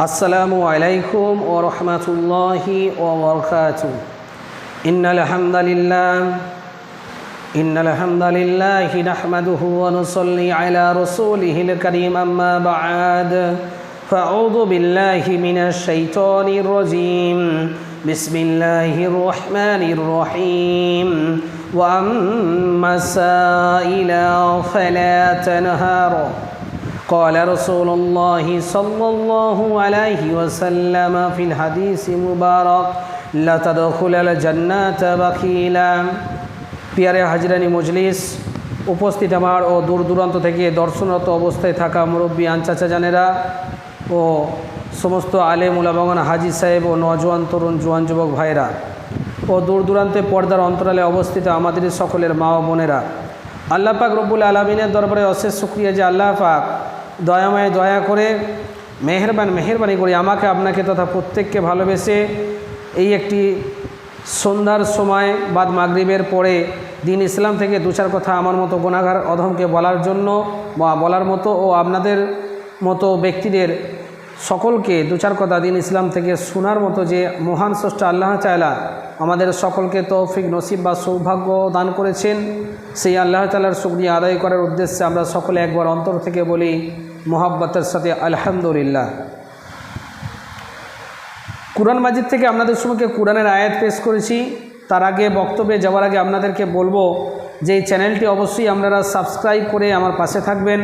السلام عليكم ورحمة الله وبركاته. إن الحمد لله إن الحمد لله نحمده ونصلي على رسوله الكريم أما بعد فأعوذ بالله من الشيطان الرجيم. بسم الله الرحمن الرحيم. وأما السائل فلا تنهر. قال رسول الله صلى الله عليه وسلم في الحديث المبارك لا تدخل الجنة بخيلا পিয়ারে হাজরানি মজলিস উপস্থিত আমার ও দূর দূরান্ত থেকে দর্শনরত অবস্থায় থাকা মুরব্বী আনচাচা জানেরা ও সমস্ত আলে মুলাবাগান হাজি সাহেব ও নজওয়ান তরুণ জোয়ান যুবক ভাইরা ও দূর দূরান্তে পর্দার অন্তরালে অবস্থিত আমাদের সকলের মা ও বোনেরা আল্লাহ পাক রব্বুল আলমিনের দরবারে অশেষ শুক্রিয়া যে আল্লাহ পাক দয়াময় দয়া করে মেহরবান, মেহরবানি করে। আমাকে আপনাকে তথা প্রত্যেককে ভালোবেসে এই একটি সন্ধ্যার সময় বাদ মাগরিবের পরে দিন ইসলাম থেকে দু চার কথা আমার মতো গুণাগার অধমকে বলার জন্য বা বলার মতো ও আপনাদের মতো ব্যক্তিদের সকলকে দু চার কথা দিন ইসলাম থেকে শোনার মতো যে মহান স্রষ্টা আল্লাহ চায়লা আমাদের সকলকে তৌফিক নসিব বা সৌভাগ্য দান করেছেন, সেই আল্লাহ তালার শুক্রিয়া আদায় করার উদ্দেশ্যে আমরা সকলে একবার অন্তর থেকে বলি, মোহাব্বতের সাথে আলহামদুলিল্লাহ। কোরআন মাজিদ থেকে আপনাদের সম্মুখে কোরআনের আয়াত পেশ করেছি, তার আগে বক্তব্যে যাওয়ার আগে আপনাদেরকে বলব যে চ্যানেলটি অবশ্যই আপনারা সাবস্ক্রাইব করে আমার পাশে থাকবেন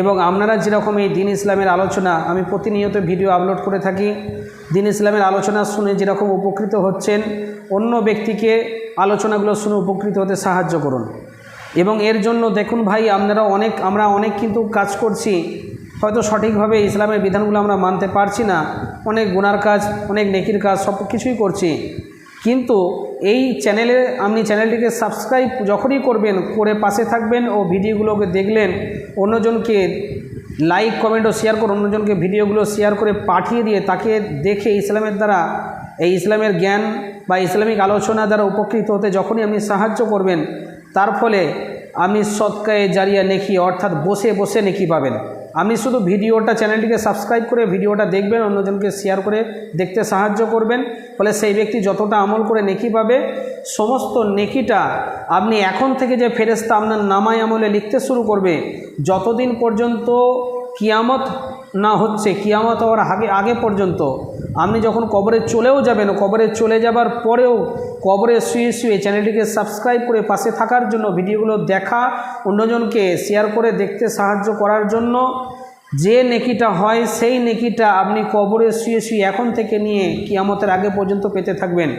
এবং আপনারা যেরকম এই দিন ইসলামের আলোচনা, আমি প্রতিনিয়ত ভিডিও আপলোড করে থাকি, দিন ইসলামের আলোচনা শুনে যেরকম উপকৃত হচ্ছেন, অন্য ব্যক্তিকে আলোচনাগুলো শুনে উপকৃত হতে সাহায্য করুন। এবং এর জন্য দেখুন ভাই, আপনারা অনেক, আমরা অনেক কিন্তু কাজ করছি, হয়তো সঠিকভাবে ইসলামের বিধানগুলো আমরা মানতে পারছি না, অনেক গুনার কাজ, অনেক নেকির কাজ সব কিছুই করছি। কিন্তু এই চ্যানেলে আপনি চ্যানেলটিকে সাবস্ক্রাইব যখনই করবেন, করে পাশে থাকবেন ও ভিডিওগুলোকে দেখলেন, অন্যজনকে লাইক কমেন্ট ও শেয়ার করে অন্যজনকে ভিডিওগুলো শেয়ার করে পাঠিয়ে দিয়ে তাকে দেখে ইসলামের দ্বারা, এই ইসলামের জ্ঞান বা ইসলামিক আলোচনা দ্বারা উপকৃত হতে যখনই আপনি সাহায্য করবেন, তার ফলে আপনি সৎকায়ে জারিয়া নেকি, অর্থাৎ বসে বসে নেকি পাবেন। আপনি শুধু ভিডিওটা চ্যানেলটিকে সাবস্ক্রাইব করে ভিডিওটা দেখবেন, অন্যজনকে শেয়ার করে দেখতে সাহায্য করবেন। ফলে সেই ব্যক্তি যতটা আমল করে নেকি পাবে, সমস্ত নেকিটা আপনি এখন থেকে যে ফেরেস্তা আপনার নামায় আমলে লিখতে শুরু করবে, যতদিন পর্যন্ত কিয়ামত না হচ্ছে, কিয়ামত হওয়ার আগে আগে পর্যন্ত। আপনি যখন কবরে চলেও যাবেন, কবরে চলে যাবার পরেও কবরে শুয়ে শুয়ে চ্যানেলটিকে সাবস্ক্রাইব করে পাশে থাকার জন্য, ভিডিওগুলো দেখা, অন্যজনকে শেয়ার করে দেখতে সাহায্য করার জন্য, যে নেকিটা হয়, সেই নেকিটা আপনি কবরে শুয়ে শুয়ে এখন থেকে নিয়ে কিয়ামতের আগে পর্যন্ত পেতে থাকবেন।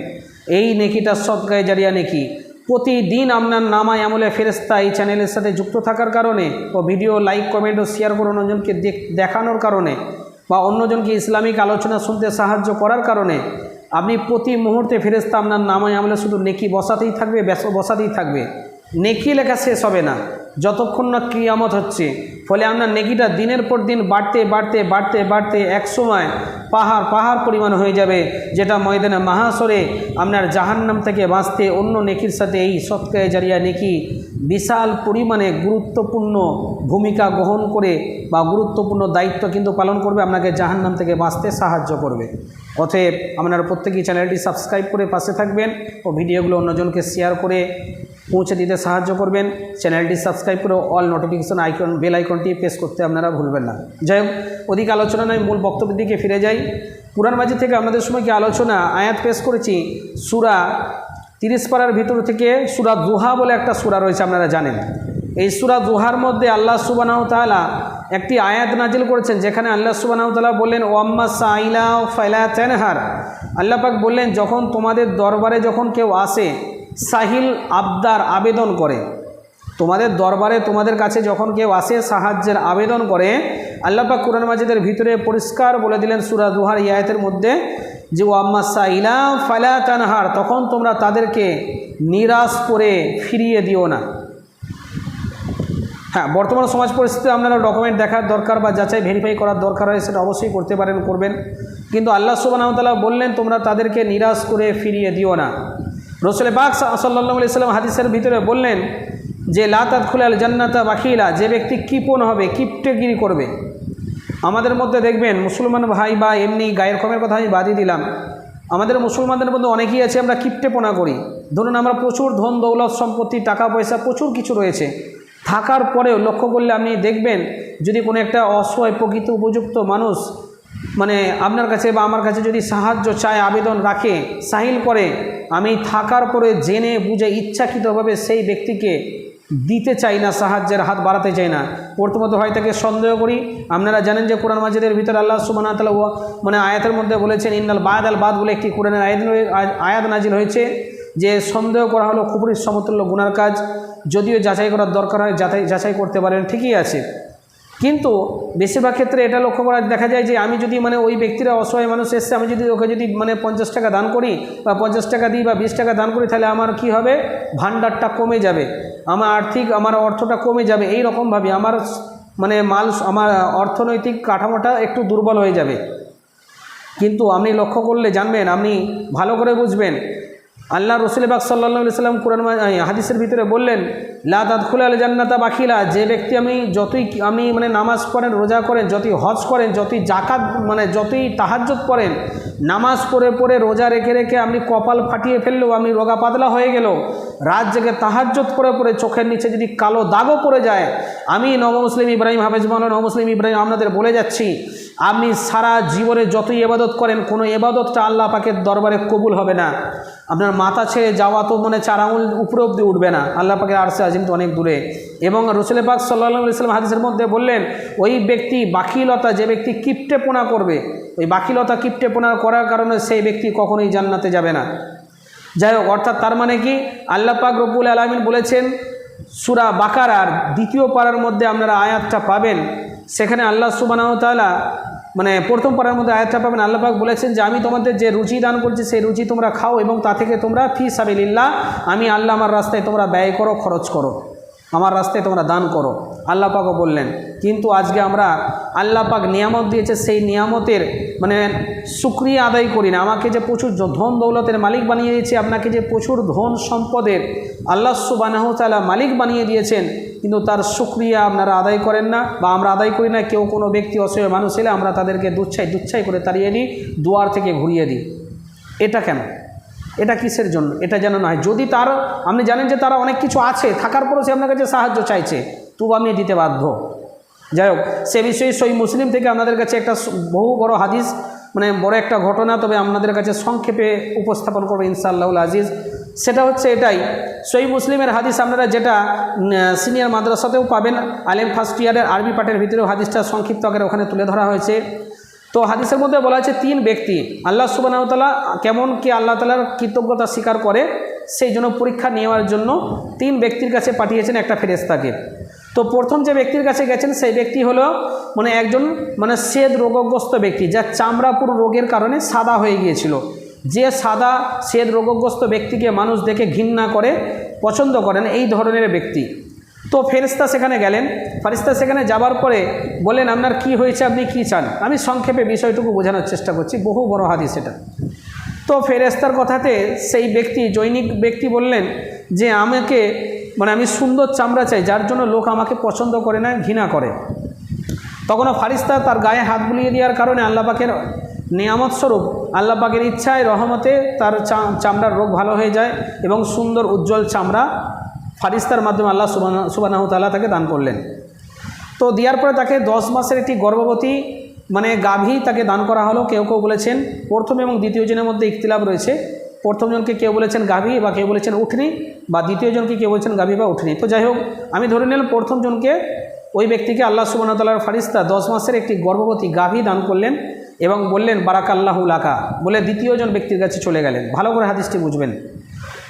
এই নেকিটা সৎগায়ে জারিয়া নেকি। প্রতিদিন আপনার নামায় আমলে ফেরেস্তা এই চ্যানেলের সাথে যুক্ত থাকার কারণে ও ভিডিও লাইক, কমেন্ট ও শেয়ার করে অন্যজনকে দেখানোর কারণে বা অন্যজনকে ইসলামিক আলোচনা শুনতে সাহায্য করার কারণে আপনি প্রতি মুহূর্তে ফেরেস্তা আপনার নামায় আমলে শুধু নেকি বসাতেই থাকবে, ব্যস বসাতেই থাকবে। নেকি লেখা শেষ হবে না। যতক্ষণ না ক্রিয়ামত হচ্ছে ফলে আপনার নেকিটা দিনের পর দিন বাড়তে বাড়তে বাড়তে বাড়তে এক সময় পাহাড় পাহাড় পরিমাণ হয়ে যাবে, যেটা ময়দানে মাহাসরে আপনার জাহান্নাম থেকে বাঁচতে অন্য নেকির সাথে এই সৎকায় জারিয়া নেকি বিশাল পরিমাণে গুরুত্বপূর্ণ ভূমিকা গ্রহণ করে বা গুরুত্বপূর্ণ দায়িত্ব কিন্তু পালন করবে, আপনাকে জাহান্নাম থেকে বাঁচতে সাহায্য করবে। অতএব আপনারা প্রত্যেকেই চ্যানেলটি সাবস্ক্রাইব করে পাশে থাকবেন ও ভিডিওগুলো অন্যজনকে শেয়ার করে পৌঁছে দিতে সাহায্য করবেন। চ্যানেলটি সাবস্ক্রাইব করে অল নোটিফিকেশন আইকন বেল আইকনটি প্রেস করতে আপনারা ভুলবেন না। যাই হোক, অধিক আলোচনা নয়, মূল বক্তব্যের দিকে ফিরে যাই। পুরাণ মাঝি থেকে আমাদের সময় কি আলোচনা? আয়াত পেশ করেছি। সুরা তিরিশ পাড়ার ভিতর থেকে সুরা দুহা বলে একটা সুরা রয়েছে, আপনারা জানেন। এই সুরা দুহার মধ্যে আল্লাহ সুবানাহ তালা একটি আয়াত নাজিল করেছেন, যেখানে আল্লাহ সুবানাহ তালা বললেন ওয়াম্মা সাইলা ফাইলা তেনহার। আল্লাপাক বললেন, যখন তোমাদের দরবারে যখন কেউ আসে সাহিল আবদার আবেদন করে। তোমাদের দরবারে তোমাদের কাছে যখন কেউ আসে, সাহায্যের আবেদন করে আল্লাপাক কোরআন মাজিদের ভিতরে পরিষ্কার বলে দিলেন সুরা দুহার ইয়ায়তের মধ্যে যে ওয়াম্মা সাইলা ফালা তানহার তখন তোমরা তাদেরকে নিরাশ করে ফিরিয়ে দিও না। হ্যাঁ বর্তমান সমাজ পরিস্থিতি আপনারা ডকুমেন্ট দেখার দরকার বা যাচাই ভেরিফাই করার দরকার হয়, সেটা অবশ্যই করতে পারেন, করবেন। কিন্তু আল্লাহ সুবাহতাল্লাহ বললেন, তোমরা তাদেরকে নিরাশ করে ফিরিয়ে দিও না। রসুল বাক সাল্লাহ সাল্লাম হাদিসের ভিতরে বললেন যে লাতাত খুলাল জান্নাতা বাকিলা, যে ব্যক্তি কিপন হবে, কিপ্টেগিরি করবে। আমাদের মধ্যে দেখবেন, মুসলমান ভাই বা এমনি গায়ের কমের কথা আমি বাদই দিলাম। আমাদের মুসলমানদের মধ্যে অনেকেই আছে, আমরা কিপ্টেপনা করি। ধরুন, আমরা প্রচুর ধন, দৌলত, সম্পত্তি টাকা পয়সা প্রচুর কিছু রয়েছে। থাকার পরেও লক্ষ্য করলে আপনি দেখবেন, যদি কোনো একটা অসহায়, প্রকৃত, উপযুক্ত মানুষ মানে আপনার কাছে বা আমার কাছে যদি সাহায্য চায়, আবেদন রাখে সাহিল করে, আমি থাকার পরে জেনে বুঝে ইচ্ছাকৃতভাবে সেই ব্যক্তিকে দিতে চাই না, সাহায্যের হাত বাড়াতে চাই না। প্রথমত হয় তাকে সন্দেহ করি। আপনারা জানেন যে কোরআন মাজিদের ভিতরে আল্লাহ সুবান মানে আয়াতের মধ্যে বলেছেন ইন্দাল বাদ আল বাদ বলে একটি কোরআনের আয়াত আয়াত নাজিল হয়েছে, যে সন্দেহ করা হলো খুবই সমতুল্য গুনার কাজ, যদিও যাচাই করার দরকার হয়, যাচাই যাচাই করতে পারেন, ঠিকই আছে। কিন্তু বেশিরভাগ ক্ষেত্রে এটা লক্ষ্য করা দেখা যায় যে আমি যদি মানে ওই ব্যক্তিরা অসহায় মানুষ এসছে আমি যদি ওকে যদি মানে পঞ্চাশ টাকা দান করি বা পঞ্চাশ টাকা দিই বা বিশ টাকা দান করি, তাহলে আমার কি হবে? ভান্ডারটা কমে যাবে। আমার আর্থিক, আমার অর্থটা কমে যাবে। এই রকমভাবে আমার মানে মাল, আমার অর্থনৈতিক কাঠামোটা একটু দুর্বল হয়ে যাবে। কিন্তু আপনি লক্ষ্য করলে জানবেন, আপনি ভালো করে বুঝবেন আল্লাহ রসুলবাগ সাল্লা সাল্লাম কোরআন হাদিসের ভিতরে বললেন, লা দাদখুল আল জান্নাতা বাখিলা, যে ব্যক্তি আমি যতই আমি মানে নামাজ পড়েন, রোজা করেন, যতই হজ করেন, যতই জাকাত মানে যতই তাহাজ্জত করেন, নামাজ পড়ে পড়ে রোজা রেখে রেখে আমি কপাল ফাটিয়ে ফেললেও আমি রোগা পাতলা হয়ে গেল রাত জেগে তাহাজ্জত করে পড়ে চোখের নিচে যদি কালো দাগও পড়ে যায় আমি নব মুসলিম ইব্রাহিম হাফেজ মাওলানা নব মুসলিম ইব্রাহিম, আপনাদের বলে যাচ্ছি, আপনি সারা জীবনে যতই এবাদত করেন, কোনো এবাদতটা আল্লাহ পাকের দরবারে কবুল হবে না। আপনার মাথা ছেড়ে যাওয়া তো মানে চার আঙুল উপরে অব্দি উঠবে না। আল্লাহ পাকে আরসে আজিম তো অনেক দূরে। এবং রসুল পাক সাল্লাহ ইসলাম হাদিসের মধ্যে বললেন, ওই ব্যক্তি বাকিলতা যে ব্যক্তি কিপ্টেপনা করবে, ওই বাকিলতা কিপ্টেপনা করার কারণে সেই ব্যক্তি কখনোই জান্নাতে যাবে না। যাই হোক, অর্থাৎ তার মানে কি? আল্লাহ পাক রব্বুল আলমিন বলেছেন সুরা বাকারার দ্বিতীয় পাড়ার মধ্যে আপনারা আয়াতটা পাবেন। সেখানে আল্লাহ সুবানাহ তাআলা মানে প্রথম পাড়ার মধ্যে আয়াতটা পাবেন। আল্লাপাক বলেছেন যে, আমি তোমাদের যে রুচি দান করছি, সেই রুচি তোমরা খাও এবং তা থেকে তোমরা ফি সাবিল্লা আমি আল্লাহ আমার রাস্তায় তোমরা ব্যয় করো, খরচ করো। আমার রাস্তায় তোমরা দান করো। আল্লাহ পাকও বললেন, কিন্তু আজকে আমরা আল্লাহ পাক নিয়ামত দিয়েছে, সেই নিয়ামতের মানে সুক্রিয়া আদায় করি না। আমাকে যে প্রচুর ধন দৌলতের মালিক বানিয়ে দিয়েছে, আপনাকে যে প্রচুর ধন সম্পদের আল্লাহ সুবানাহ তালা মালিক বানিয়ে দিয়েছেন, কিন্তু তার সুক্রিয়া আপনারা আদায় করেন না বা আমরা আদায় করি না। কেউ কোনো ব্যক্তি অসহায় মানুষ এলে আমরা তাদেরকে দুচ্ছাই দুচ্ছাই করে তাড়িয়ে দিই, দুয়ার থেকে ঘুরিয়ে দিই। এটা কেন? এটা কিসের জন্য? এটা যেন নয়। যদি তার, আপনি জানেন যে তারা অনেক কিছু আছে, থাকার পরও সে আপনার কাছে সাহায্য চাইছে। আমি দিতে বাধ্য। যাই হোক, সে বিষয়ে সই মুসলিম থেকে আপনাদের কাছে একটা বহু বড় হাদিস মানে বড় একটা ঘটনা, তবে আপনাদের কাছে সংক্ষেপে উপস্থাপন করব ইনশাআল্লাহুল আজিজ। সেটা হচ্ছে এটাই সই মুসলিমের হাদিস আপনারা যেটা সিনিয়র মাদ্রাসাতেও পাবেন, আলেম ফার্স্ট ইয়ারের আরবি পাঠের ভিতরেও হাদিসটা সংক্ষিপ্ত আকারে ওখানে তুলে ধরা হয়েছে। তো হাদিসের মধ্যে বলা হয়েছে তিন ব্যক্তি, আল্লাহ সুবাহতালা কেমন কি আল্লাহ তালার কৃতজ্ঞতা স্বীকার করে, সেই জন্য পরীক্ষা নেওয়ার জন্য তিন ব্যক্তির কাছে পাঠিয়েছেন একটা ফেরেস্তাকে তো প্রথম যে ব্যক্তির কাছে গেছেন, সেই ব্যক্তি হলো মানে একজন মানে সেদ রোগগ্রস্ত ব্যক্তি যার চামড়াপুর রোগের কারণে সাদা হয়ে গিয়েছিল। যে সাদা সেদ রোগগ্রস্ত ব্যক্তিকে মানুষ দেখে ঘৃণা করে, পছন্দ করেন এই ধরনের ব্যক্তি। তো ফেরিস্তা সেখানে গেলেন। ফারিস্তা সেখানে যাবার পরে বলেন আপনার কি হয়েছে? আপনি কি চান? আমি সংক্ষেপে বিষয়টুকু বোঝানোর চেষ্টা করছি। বহু বড় হাদিস এটা। তো ফেরেস্তার কথাতে সেই ব্যক্তি, জৈনিক ব্যক্তি বললেন যে, আমাকে মানে আমি সুন্দর চামড়া চাই, যার জন্য লোক আমাকে পছন্দ করে না, ঘৃণা করে। তখনও ফারিস্তা তার গায়ে হাত বুলিয়ে দেওয়ার কারণে আল্লাহ পাকের নিয়ামত স্বরূপ আল্লাহ পাকের ইচ্ছায়, রহমতে তার চামড়ার রোগ ভালো হয়ে যায় এবং সুন্দর, উজ্জ্বল চামড়া ফারিস্তার মাধ্যমে আল্লাহ সুবানা তাল্লাহ তাকে দান করলেন। তো দেওয়ার পরে তাকে দশ মাসের একটি গর্ভবতী মানে গাভী তাকে দান করা হলো। কেউ কেউ বলেছেন প্রথম এবং দ্বিতীয় জনের মধ্যে ইখতিলাফ রয়েছে। প্রথম জনকে কেউ বলেছেন গাভী বা কেউ বলেছেন উঠনি বা দ্বিতীয় জনকে কেউ বলেছেন গাভী বা উঠনি। তো যাই হোক, আমি ধরে নিলাম প্রথম জনকে ওই ব্যক্তিকে আল্লাহ সুবাহতাল্লাহর ফারিস্তা দশ মাসের একটি গর্ভবতী গাভী দান করলেন এবং বললেন বারাক আল্লাহ লাকা। বলে দ্বিতীয়জন ব্যক্তির কাছে চলে গেলেন। ভালো করে হাদিসটি বুঝবেন।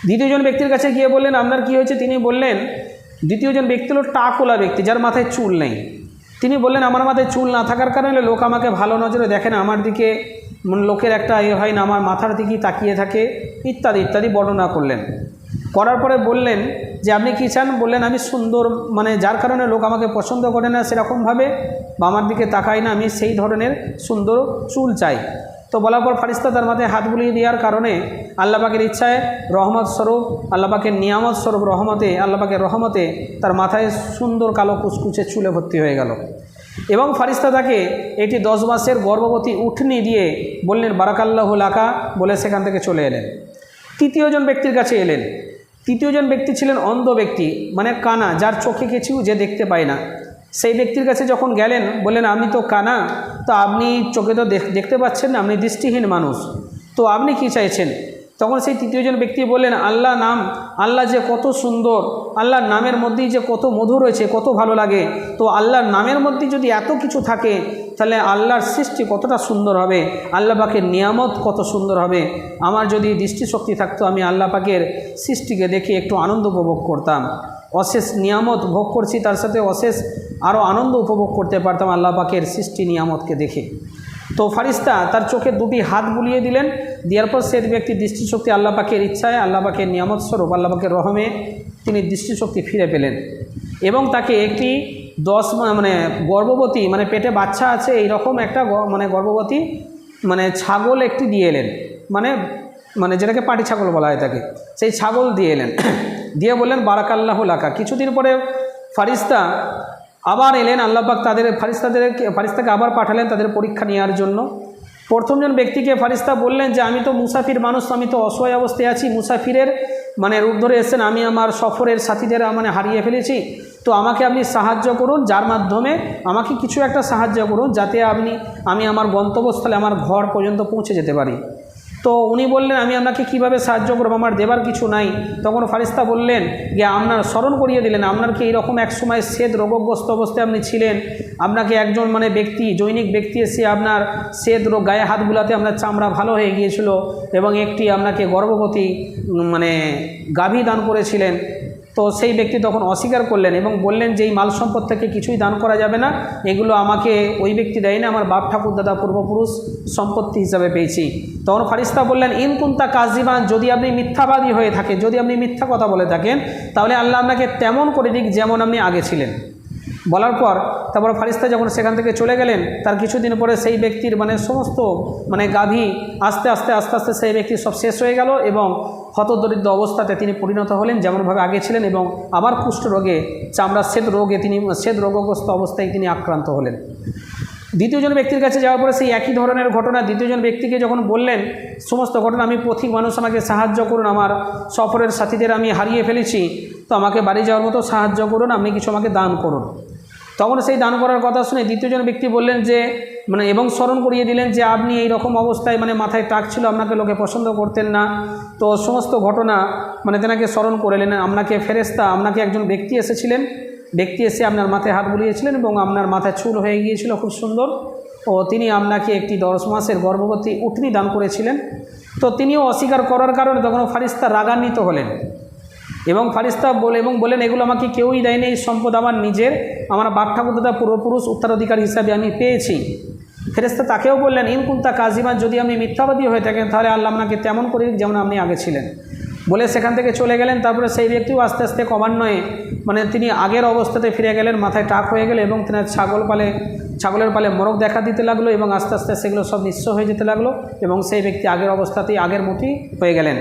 দ্বিতীয়জন ব্যক্তির কাছে গিয়ে বললেন, আপনার কি হয়েছে? তিনি বললেন দ্বিতীয়জন ব্যক্তি হলো টাকওয়ালা ব্যক্তি, যার মাথায় চুল নেই। তিনি বললেন, আমার মাথায় চুল না থাকার কারণে লোক আমাকে ভালো নজরে দেখে না। আমার দিকে লোকের একটা এ হয় না, আমার মাথার দিকেই তাকিয়ে থাকে, ইত্যাদি ইত্যাদি বর্ণনা করলেন। করার পরে বললেন যে, আপনি কী চান? বললেন, আমি সুন্দর মানে যার কারণে লোক আমাকে পছন্দ করে না, সেরকমভাবে বা আমার দিকে তাকায় না, আমি সেই ধরনের সুন্দর চুল চাই। তো বলার পর ফারিস্তা তার মাথায় হাত বুলিয়ে দেওয়ার কারণে আল্লাহ পাকের ইচ্ছায় রহমত স্বরূপ আল্লাহ পাকের নিয়ামত স্বরূপ রহমতে আল্লাহ পাকের রহমতে তার মাথায় সুন্দর কালো কুচকুচে চুলে ভর্তি হয়ে গেল। এবং ফারিস্তা তাকে এটি দশ মাসের গর্ভবতী উঠনি দিয়ে বললেন, বারাকাল্লাহ লাকা বলে সেখান থেকে চলে এলেন। তৃতীয়জন ব্যক্তির কাছে এলেন। তৃতীয়জন ব্যক্তি ছিলেন অন্ধ ব্যক্তি মানে কানা, যার চোখে কিছু যে দেখতে পায় না। সেই ব্যক্তির কাছে যখন গেলেন, বললেন আপনি তো কানা, তো আপনি চোখে তো দেখ- দেখতে পাচ্ছেন না, আপনি দৃষ্টিহীন মানুষ। তো আপনি কি চাইছেন? তখন সেই তৃতীয়জন ব্যক্তি বললেন, আল্লাহ নাম, আল্লাহ যে কত সুন্দর, আল্লাহর নামের মধ্যেই যে কত মধু রয়েছে, কত ভালো লাগে। তো আল্লাহর নামের মধ্যে যদি এত কিছু থাকে, তাহলে আল্লাহর সৃষ্টি কতটা সুন্দর হবে? আল্লাহ পাকের নিয়ামত কত সুন্দর হবে? আমার যদি দৃষ্টিশক্তি থাকতো, আমি আল্লাহ পাকের সৃষ্টিকে দেখে একটু আনন্দ উপভোগ করতাম। অশেষ নিয়ামত ভোগ করছি, তার সাথে অশেষ আরও আনন্দ উপভোগ করতে পারতাম আল্লাহ পাকের সৃষ্টি নিয়ামতকে দেখে। তো ফারিস্তা তার চোখে দুটি হাত বুলিয়ে দিলেন। দেওয়ার পর সে ব্যক্তি দৃষ্টিশক্তি আল্লাহ পাকের ইচ্ছায়, আল্লাহ পাকের নিয়ামত স্বরূপ আল্লাহ পাকের রহমে তিনি দৃষ্টিশক্তি ফিরে পেলেন। এবং তাকে একটি দশ মানে গর্ভবতী মানে পেটে বাচ্চা আছে এই রকম একটা মানে গর্ভবতী মানে ছাগল একটি দিয়ে এলেন। মানে মানে যেটাকে পাটি ছাগল বলা হয় তাকে, সেই ছাগল দিয়ে এলেন। দিয়ে বললেন, বারাকাল্লাহ লাকা। কিছুদিন পরে ফারিস্তা আবার এলেন আল্লাহবাক তাদের ফারিস্তাদের ফারিস্তাকে আবার পাঠালেন তাদের পরীক্ষা নেওয়ার জন্য। প্রথমজন ব্যক্তিকে ফারিস্তা বললেন যে, আমি তো মুসাফির মানুষ, আমি তো অসহায় অবস্থায় আছি, মুসাফিরের মানে রূপ ধরে এসেছেন, আমি আমার সফরের সাথীদের মানে হারিয়ে ফেলেছি। তো আমাকে আপনি সাহায্য করুন, যার মাধ্যমে আমাকে কিছু একটা সাহায্য করুন, যাতে আপনি, আমি আমার গন্তব্যস্থলে, আমার ঘর পর্যন্ত পৌঁছে যেতে পারি। তো উনি বললেন, আমি আপনাকে কীভাবে সাহায্য করব? আমার দেবার কিছু নাই। তখন ফারিস্তা বললেন যে, আপনার স্মরণ করিয়ে দিলেন, আপনার কি এইরকম এক সময় শ্বেত রোগগ্রস্ত অবস্থায় আপনি ছিলেন? আপনাকে একজন মানে ব্যক্তি, জৈনিক ব্যক্তি এসে আপনার শ্বেত রোগ গায়ে হাতগুলাতে আপনার চামড়া ভালো হয়ে গিয়েছিল এবং একটি আপনাকে গর্ভবতী মানে গাভী দান করেছিলেন। তো সেই ব্যক্তি তখন অস্বীকার করলেন এবং বললেন যে এই মাল সম্পদ থেকে কিছুই দান করা যাবে না, এগুলো আমাকে ওই ব্যক্তি দেয়নি, আমার বাপ ঠাকুর দাদা পূর্বপুরুষ সম্পত্তি হিসাবে পেয়েছি। তখন ফারিস্তা বললেন ইনকুন্তা কাজিবান যদি আপনি মিথ্যাবাদী হয়ে থাকেন, যদি আপনি মিথ্যা কথা বলে থাকেন, তাহলে আল্লাহ আপনাকে তেমন করে দিক যেমন আপনি আগে ছিলেন। বলার পর তারপর ফারিস্তা যখন সেখান থেকে চলে গেলেন, তার কিছুদিন পরে সেই ব্যক্তির মানে সমস্ত মানে গাভী আস্তে আস্তে আস্তে আস্তে সেই ব্যক্তি সব শেষ হয়ে গেল এবং হতদরিদ্র অবস্থাতে তিনি পরিণত হলেন, যেমনভাবে আগে ছিলেন এবং আবার কুষ্ঠ রোগে চামড়ার শ্বেত রোগে তিনি শ্বেত রোগগ্রস্ত অবস্থায় তিনি আক্রান্ত হলেন। দ্বিতীয়জন ব্যক্তির কাছে যাওয়ার পরে সেই একই ধরনের ঘটনা, দ্বিতীয়জন ব্যক্তিকে যখন বললেন, সমস্ত ঘটনা, আমি পথিক মানুষ, আমাকে সাহায্য করুন, আমার সফরের সাথীদের আমি হারিয়ে ফেলেছি, তো আমাকে বাড়ি যাওয়ার মতো সাহায্য করুন, আপনি কিছু আমাকে দান করুন। তখন সেই দান করার কথা শুনে দ্বিতীয়জন ব্যক্তি বললেন যে মানে এবং স্মরণ করিয়ে দিলেন যে, আপনি এই রকম অবস্থায় মানে মাথায় টাক ছিল, আপনাকে লোকে পছন্দ করতেন না। তো সমস্ত ঘটনা মানে তেনাকে স্মরণ করে নিলেন আপনাকে ফেরেস্তা আপনাকে একজন ব্যক্তি এসেছিলেন। ব্যক্তি এসে আপনার মাথায় হাত বুলিয়েছিলেন এবং আপনার মাথায় চুল হয়ে গিয়েছিল, খুব সুন্দর। ও তিনি আপনাকে একটি দশ মাসের গর্ভবতী উটনি দান করেছিলেন। তো তিনিও অস্বীকার করার কারণে তখন ফারিস্তা রাগান্বিত হলেন। এবং ফারিস্তা বলে এবং বলেন, এগুলো আমাকে কেউই দেয়নি, এই সম্পদ আমার নিজের। আমার বাপ ঠাকুর দাদা পূর্বপুরুষ উত্তরাধিকার হিসাবে আমি পেয়েছি। ফেরেস্তা তাকেও বললেন ইনকুন্তা কাজিমান যদি আপনি মিথ্যাবাদী হয়ে থাকেন, তাহলে আল্লাহ আপনাকে তেমন করে যেমন আপনি আগে ছিলেন। বলে সেখান থেকে চলে গেলেন। তারপরে সেই ব্যক্তিও আস্তে আস্তে ক্রমান্বয়ে মানে তিনি আগের অবস্থাতে ফিরে গেলেন, মাথায় টাক হয়ে গেলে এবং তিনি ছাগল পালে ছাগলের পালে মরক দেখা দিতে লাগল এবং আস্তে আস্তে সেগুলো সব নিঃস্ব হয়ে যেতে লাগল এবং সেই ব্যক্তি আগের অবস্থাতেই আগের মতোই হয়ে গেলেন।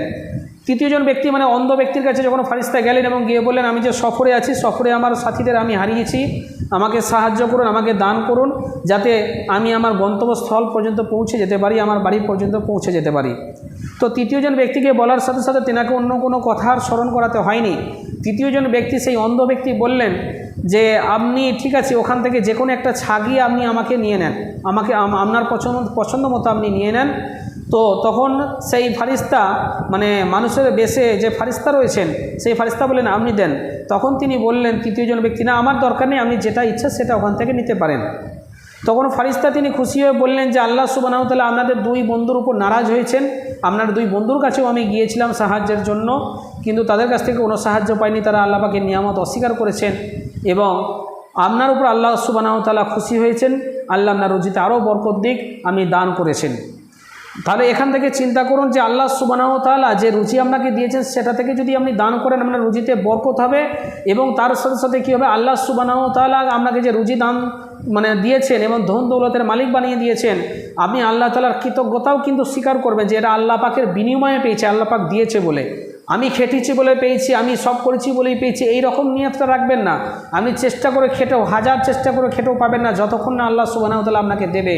তৃতীয়জন ব্যক্তি মানে অন্ধ ব্যক্তির কাছে যখন ফারিস্তায় গেলেন এবং গিয়ে বললেন, আমি যে সফরে আছি, সফরে আমার সাথীদের আমি হারিয়েছি। আমাকে সাহায্য করুন, আমাকে দান করুন, যাতে আমি আমার গন্তব্যস্থল পর্যন্ত পৌঁছে যেতে পারি, আমার বাড়ি পর্যন্ত পৌঁছে যেতে পারি। তো তৃতীয়জন ব্যক্তিকে বলার সাথে সাথে তেনাকে অন্য কোনো কথার স্মরণ করাতে হয়নি। তৃতীয়জন ব্যক্তি, সেই অন্ধ ব্যক্তি বললেন যে, আপনি ঠিক আছে, ওখান থেকে যে কোনো একটা ছাগিয়ে আপনি আমাকে নিয়ে নেন। আমাকে আপনার পছন্দ পছন্দ মতো আপনি নিয়ে নেন। তো তখন সেই ফারিস্তা মানে মানুষের বেশে যে ফারিস্তা রয়েছেন, সেই ফারিস্তা বললেন, আপনি দেন। তখন তিনি বললেন তৃতীয়জন ব্যক্তি, না, আমার দরকার নেই, আপনি যেটা ইচ্ছা সেটা ওখান থেকে নিতে পারেন। তখন ফারিস্তা তিনি খুশি হয়ে বললেন যে, আল্লাহ সুবানাহতালা আপনাদের দুই বন্ধুর উপর নারাজ হয়েছেন। আপনার দুই বন্ধুর কাছেও আমি গিয়েছিলাম সাহায্যের জন্য, কিন্তু তাদের কাছ থেকে কোনো সাহায্য পাইনি। তারা আল্লাহকে নিয়ামত অস্বীকার করেছেন এবং আপনার উপর আল্লাহ সুবানাহতালা খুশি হয়েছেন। আল্লাহ আপনার রুজিতে আরও বরকত দিক, আপনি দান করেছেন। তাহলে এখান থেকে চিন্তা করুন যে আল্লাহ সুবানাহ তালা যে রুচি আপনাকে দিয়েছেন, সেটা থেকে যদি আপনি দান করেন, আপনার রুজিতে বরকত হবে এবং তার সাথে সাথে কী হবে? আল্লাহ সুবানাহ তালা আপনাকে যে রুজি দান মানে দিয়েছেন এবং ধন দৌলতের মালিক বানিয়ে দিয়েছেন, আপনি আল্লাহ তালার কৃতজ্ঞতাও কিন্তু স্বীকার করবেন যে এটা আল্লাহ পাকের বিনিময়ে পেয়েছে, আল্লাহ পাক দিয়েছে বলে। আমি খেটেছি বলে পেয়েছি, আমি সব করেছি বলেই পেয়েছি এই রকম নিয়তটা রাখবেন না। আমি চেষ্টা করে খেটেও, হাজার চেষ্টা করে খেটেও পাবেন না, যতক্ষণ না আল্লাহ সুবাহতাল্লাহ আপনাকে দেবে।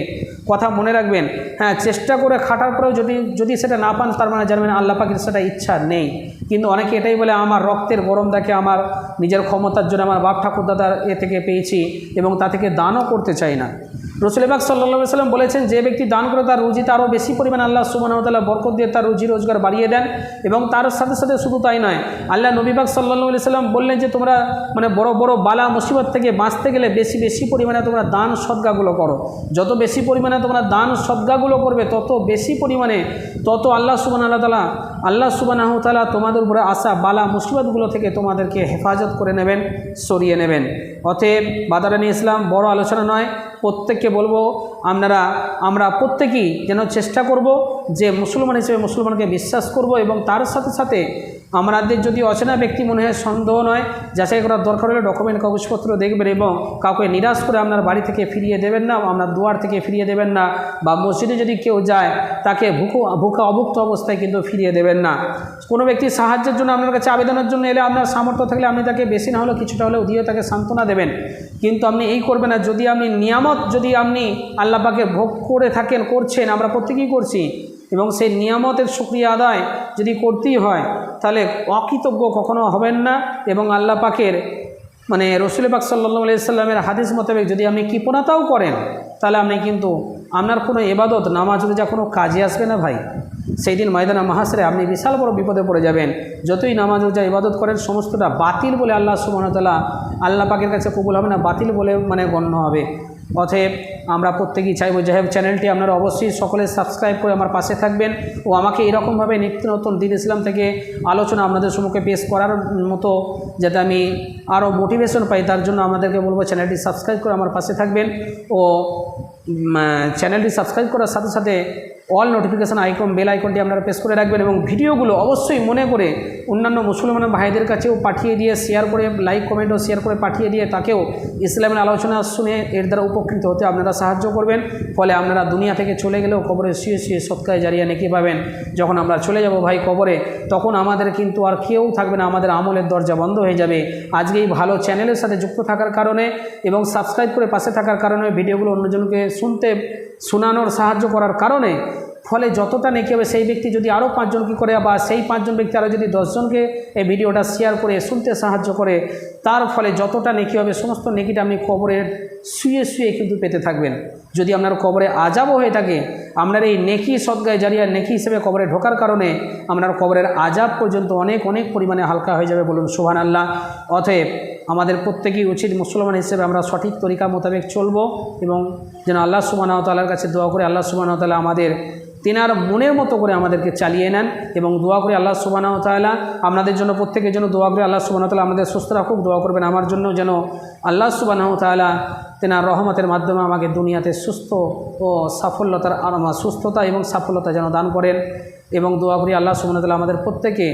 কথা মনে রাখবেন হ্যাঁ চেষ্টা করে খাটার পরেও যদি যদি সেটা না পান, তার মানে জানবেন আল্লাহ পাখির সেটা ইচ্ছা নেই। কিন্তু অনেকে এটাই বলে, আমার রক্তের গরম দেখে আমার নিজের ক্ষমতার জন্য আমার বাপ ঠাকুর দাদার এ থেকে পেয়েছি এবং তা থেকে দানও করতে চাই না। রসুলবাগ সাল্লা সাল্লাম বলেছেন, যে ব্যক্তি দান করে তার রুজিতে আরও বেশি পরিমাণ আল্লাহ সুবাহতাল্লাহ বরকত দিয়ে তার রুজি রোজগার বাড়িয়ে দেন এবং তার সাথে সাথে শুধু তাই নয়, আল্লাহ নবীবাগ সাল্লা সাল্লাম বললেন যে তোমরা মানে বড় বড় বালা মুসিবত থেকে বাঁচতে গেলে বেশি বেশি পরিমাণে তোমরা দান সদ্গাগুলো করো। যত বেশি পরিমাণে তোমরা দান সদ্গাগুলো করবে, তত বেশি পরিমাণে, তত আল্লাহ সুবান আল্লাহ তালা আল্লাহ সুবান তালা তোমাদের উপরে আসা বালা মুসিবতগুলো থেকে তোমাদেরকে হেফাজত করে নেবেন, সরিয়ে নেবেন। অতএব বাদারানি ইসলাম বড় আলোচনা নয় প্রত্যেককে বলব, আপনারা, আমরা প্রত্যেকেই যেন চেষ্টা করব যে মুসলমান হিসেবে মুসলমানকে বিশ্বাস করব এবং তার সাথে সাথে আমাদের যদি অচেনা ব্যক্তি মনে হয় সন্দেহ নয়, যাচাই করার দরকার হলে ডকুমেন্ট কাগজপত্র দেখবেন এবং কাউকে নিরাশ করে আপনার বাড়ি থেকে ফিরিয়ে দেবেন না, আপনার দুয়ার থেকে ফিরিয়ে দেবেন না বা মসজিদে যদি কেউ যায়, তাকে ভুকো, ভুকা অভুক্ত অবস্থায় কিন্তু ফিরিয়ে দেবেন না। কোনো ব্যক্তি সাহায্যের জন্য আপনার কাছে আবেদনের জন্য এলে আপনার সামর্থ্য থাকলে আপনি তাকে বেশি না হলেও কিছুটা হলেও দিয়ে তাকে সান্ত্বনা দেবেন। কিন্তু আপনি এই করবেন না, যদি আপনি নিয়ামত যদি আপনি আল্লাপাকে ভোগ করে থাকেন, করছেন, আমরা প্রত্যেকেই করছি, এবং সেই নিয়ামতের সুক্রিয়া আদায় যদি করতেই হয়, তাহলে অকৃতজ্ঞ কখনো হবেন না, এবং আল্লাহ পাকের মানে রসুল পাক সাল্লা সাল্লামের হাদিস মোতাবেক যদি আপনি কৃপণতাও করেন, তাহলে আপনি কিন্তু আপনার কোনো এবাদত নামাজ যা কোনো কাজে আসবে না ভাই। সেই দিন ময়দানা মাহাসরে আপনি বিশাল বড় বিপদে পড়ে যাবেন। যতই নামাজ যা ইবাদত করেন, সমস্তটা বাতিল বলে আল্লাহ সুমনতলা আল্লাহ পাকের কাছে কবুল হবে না, বাতিল বলে মানে গণ্য হবে। অতএব আমরা প্রত্যেকেই চাইব যাই হোক চ্যানেলটি আপনারা অবশ্যই সকলে সাবস্ক্রাইব করে আমার পাশে থাকবেন ও আমাকে এরকমভাবে নিত্য নতুন দিন ইসলাম থেকে আলোচনা আপনাদের সম্মুখে পেশ করার মতো যাতে আমি আরও মোটিভেশন পাই, তার জন্য আমাদেরকে বলব চ্যানেলটি সাবস্ক্রাইব করে আমার পাশে থাকবেন ও চ্যানেলটি সাবস্ক্রাইব করার সাথে সাথে অল নোটিফিকেশান আইকন বেল আইকনটি আপনারা প্রেস করে রাখবেন এবং ভিডিওগুলো অবশ্যই মনে করে অন্যান্য মুসলমান ভাইদের কাছেও পাঠিয়ে দিয়ে শেয়ার করে লাইক কমেন্টও শেয়ার করে পাঠিয়ে দিয়ে তাকেও ইসলামের আলোচনা শুনে এর দ্বারা উপকৃত হতে আপনারা সাহায্য করবেন। ফলে আপনারা দুনিয়া থেকে চলে গেলেও কবরে শুয়ে শুয়ে সৎকায় জারিয়া নেকি পাবেন। যখন আমরা চলে যাব ভাই কবরে, তখন আমাদের কিন্তু আর কেউ থাকবে না, আমাদের আমলের দরজা বন্ধ হয়ে যাবে। আজকে এই ভালো চ্যানেলের সাথে যুক্ত থাকার কারণে এবং সাবস্ক্রাইব করে পাশে থাকার কারণে ভিডিওগুলো অন্যজনকে শুনতে, শোনানোর সাহায্য করার কারণে ফলে যতটা নেকি হবে সেই ব্যক্তি যদি আরও পাঁচজনকে করে, বা সেই পাঁচজন ব্যক্তি আরও যদি দশজনকে এই ভিডিওটা শেয়ার করে, শুনতে সাহায্য করে, তার ফলে যতটা নেকি হবে সমস্ত নেকিটা আপনি কবরের শুয়ে শুয়ে কিন্তু পেতে থাকবেন। যদি আপনার কবরে আজাবও হয়ে থাকে আপনার এই নেকি সদ্গায় জারিয়া নেকি হিসেবে কবরে ঢোকার কারণে আপনার কবরের আজাব পর্যন্ত অনেক অনেক পরিমাণে হালকা হয়ে যাবে বলুন সুহান আল্লাহ অতএব আমাদের প্রত্যেকেই উচিত মুসলমান হিসেবে আমরা সঠিক তরিকা মোতাবেক চলবো এবং যেন আল্লাহ সুবাহতালার কাছে দোয়া করে আল্লাহ সুবাহতাল্লাহ আমাদের তেনার মনের মতো করে আমাদেরকে চালিয়ে নেন এবং দোয়া করে আল্লাহ সুবাহ তাল্লাহ আপনাদের জন্য, প্রত্যেকের জন্য দোয়া করে আল্লাহ সুবাহ তাল্লাহ আমাদের সুস্থ রাখুক, দোয়া করবেন আমার জন্য যেন আল্লাহ সুবাহ তাল্লাহ তেনার রহমতের মাধ্যমে আমাকে দুনিয়াতে সুস্থ ও সাফল্যতার সুস্থতা এবং সাফল্যতা যেন দান করেন এবং দোয়া করি আল্লাহ সুবাহ তাল্লাহ আমাদের প্রত্যেকে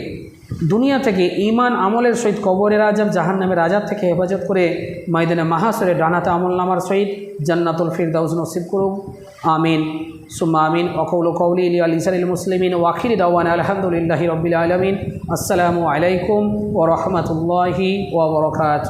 দুনিয়া থেকে ইমান আমলের সহিত কবরের আজাব জাহান নামের আজাব থেকে হেফাজত করে ময়দানে মাহাসরে ডানাতে আমল নামার সহিত জান্নাতুল ফিরদাউজ নসিব করুক। আমিন। সুম্মা আমিন। অকৌল কৌলি ইলি আল ইসাল মুসলিমিন ওয়াখির দাওয়ান আলহামদুলিল্লাহি রবিল আলমিন। আসসালামু আলাইকুম ও রহমতুল্লাহি ওবরকাত